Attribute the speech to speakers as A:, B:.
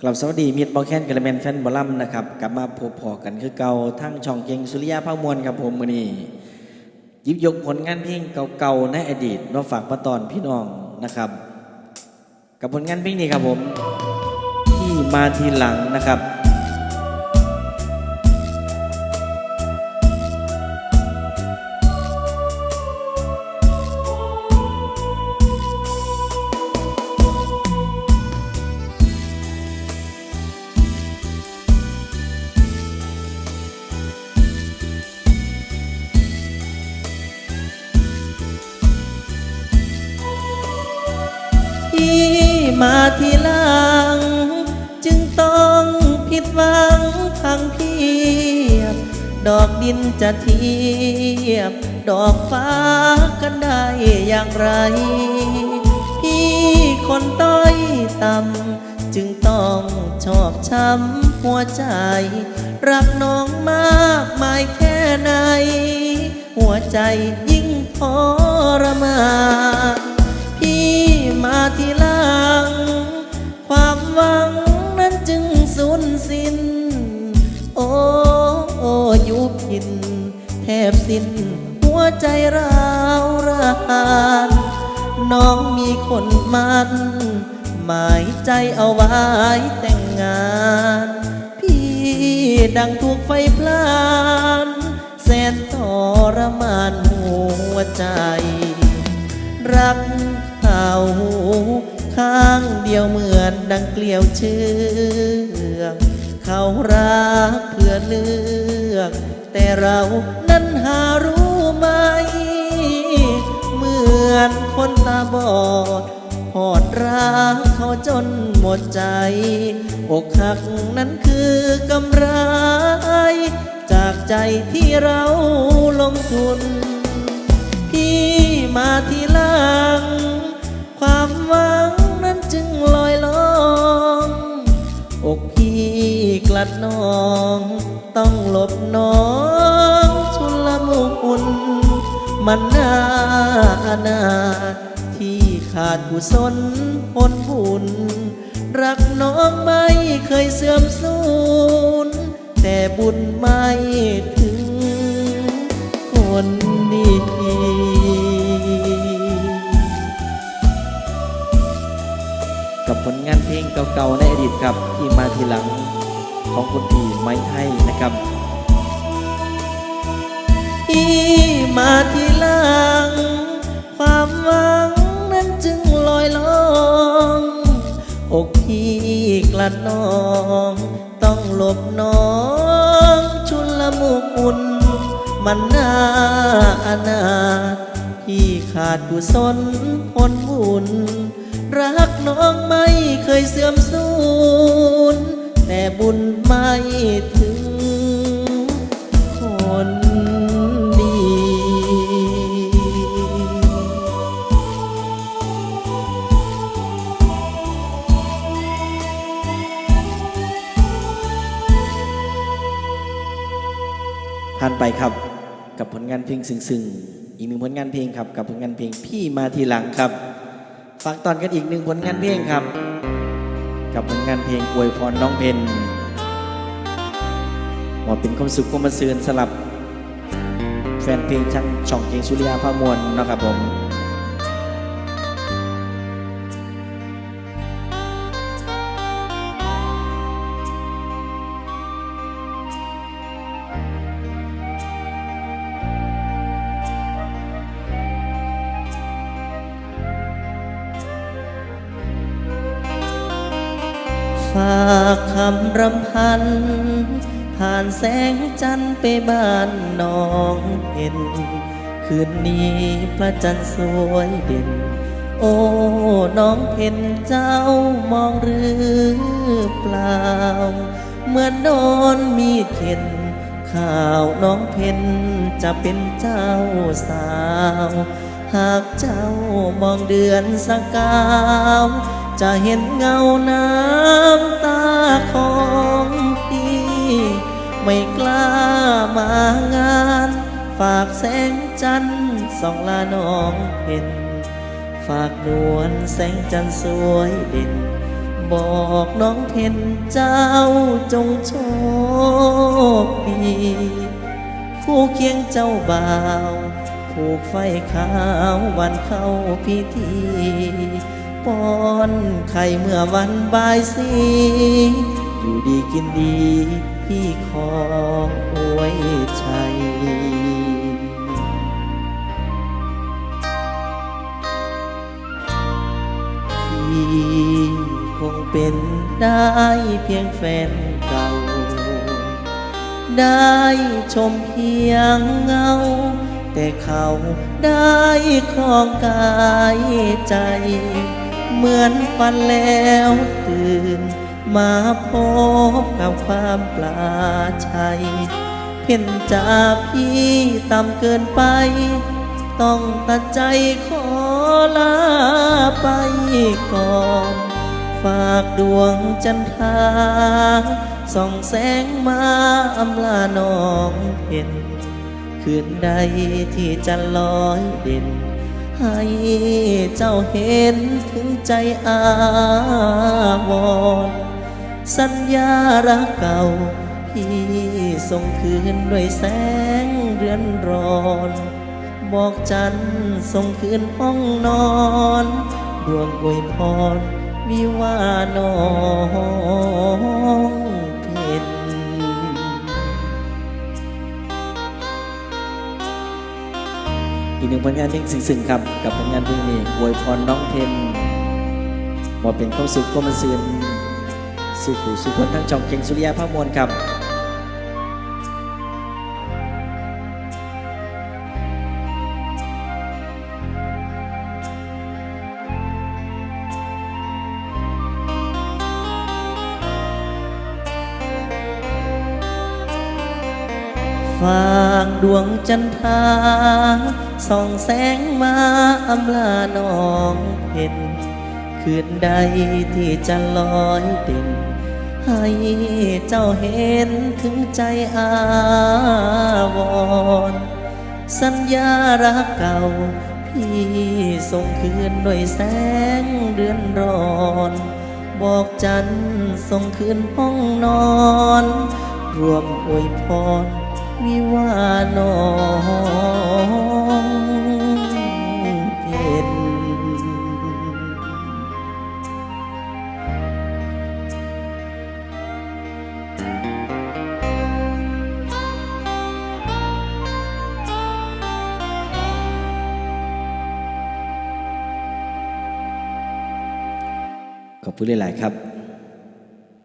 A: กลับสวัสดีมีดบอแคนกระแมนแฟนบอลลัมนะครับกลับมาพบพอกันคือเก่าทั้งช่องเก่งสุริยาภาคมวลครับผมมือนี้ยิบยกผลงานเพลงเก่าๆในอดีตมาฝากมาตอนพี่น้องนะครับ กับผลงานเพลงนี้ครับผม ที่มาทีหลังนะครับ
B: ดอกดินจะเทียบ ดอกฟ้ากันได้อย่างไร พี่คนต้อยต่ำจึงต้องชอบช้ำหัวใจ รักน้องมากมายแค่ไหน หัวใจยิ่งทรมานพี่มาทีหลัง บสิ้นหัวใจร้าวรานน้องมีคนมันหมายใจเอาไว้แต่งงาน พี่ดังถูกไฟพลานแสนทรมานหัวใจ รักเขาข้างเดียวเหมือนดังเกลียวเชือกเขารักเพื่อเลือก แต่เรานั้นหารู้ไหม เหมือนคนตาบอดหอดรักเขาจนหมดใจ อกหักนั้นคือกำไร จากใจที่เราลงทุนพี่มาทีหลัง ความหวังนั้นจึงลอยลองอกพี่กลัดน้อง ต้องหลบน้อง มันน่าอนาถที่ขาดกุศลผลบุญ รักน้องไม่เคยเสื่อมสูญแต่บุญไม่ถึงคนดี
A: กับผลงานเพลงเก่าๆในอดีตครับที่มาทีหลังของคุณพี่ไม้ไทยนะครับี่
B: มาทีหลัง ความหวังนั้นจึงลอยลองอกพี่กลัดน้อง ต้องหลบน้อง ชุนละมุกุนมันน่าอนาถพี่ขาดกุศลผลบุญรักน้องไม่เคยเสื่อมสูญแต่บุญไม่ถึง
A: ผ่านไปครับกับผลงานเพลงซึ้งๆอีกหนึ่งผลงานเพลงครับ กับผลงานเพลงพี่มาทีหลังครับฝากตอนกันอีกหนึ่งผลงานเพลงครับ กับผลงานเพลงอวยพรน้องเพนหมอเป็นความสุขความมาเสือสลับ แฟนเพลงช่างช่องเกงสุริยาพามวลเนาะครับผม
B: ฝากคำรำพัน ผ่านแสงจันทร์ไปบ้านน้องเห็น คืนนี้พระจันทร์สวยเด่น โอ้ น้องเพ็นเจ้ามองหรือเปล่า เมื่อนโดนมีเข็นข่าวน้องเพ็นจะเป็นเจ้าสาว หากเจ้ามองเดือนสกาวจะเห็นเงาน้ำตาของพี่ไม่กล้ามางาน ฝากแสงจันทร์ส่องลาน้องเห็น ฝากนวลแสงจันทร์สวยเด่น บอกน้องเพ็นเจ้าจงโชคดีคู่เคียงเจ้าบ่าวผูกไฟขาววันเข้าพิธี ป้อนไข่เมื่อวันบายสีอยู่ดีกินดีพี่ขออวยชัยพี่คงเป็นได้เพียงแฟนเก่า ได้ชมเพียงเงา แต่เขาได้ครองกายใจ เหมือนฝันแล้วตื่น มาพบกับความปลาชัย เพ่นจาก พี่ต่ำเกินไป ต้องตัดใจขอลาไปก่อน ฝากดวงจันทราส่องแสงมาอำลาน้องเห็น คืนใดที่จะลอยเด่น ให้เจ้าเห็นถึงใจอาวรสัญญารักเก่า พี่ส่งคืนด้วยแสงเรือนร้อน บอกจันส่งคืนห้องนอนรวมอวยพรวิวานอง
A: หนึ่งผลงานเพลงซึ้งๆครับ กับผลงานเพลงนี้อวยพรน้องเพนว่าเป็นความสุขก็มาเสือนสุขุสุขคนทั้งช่องเก่งสุริยาภาพมวลครับ
B: ฝากดวงจันทราส่องแสงมาอำลาน้องเห็นคืนใดที่จะลอยเด่นให้เจ้าเห็นถึงใจอาวร สัญญารักเก่า พี่ส่งคืนด้วยแสงเดือนร้อน บอกจันส่งคืนห้องนอน รวมอวยพร วิวาน้องเพน
A: ขอบคุณหลาย ๆ ครับ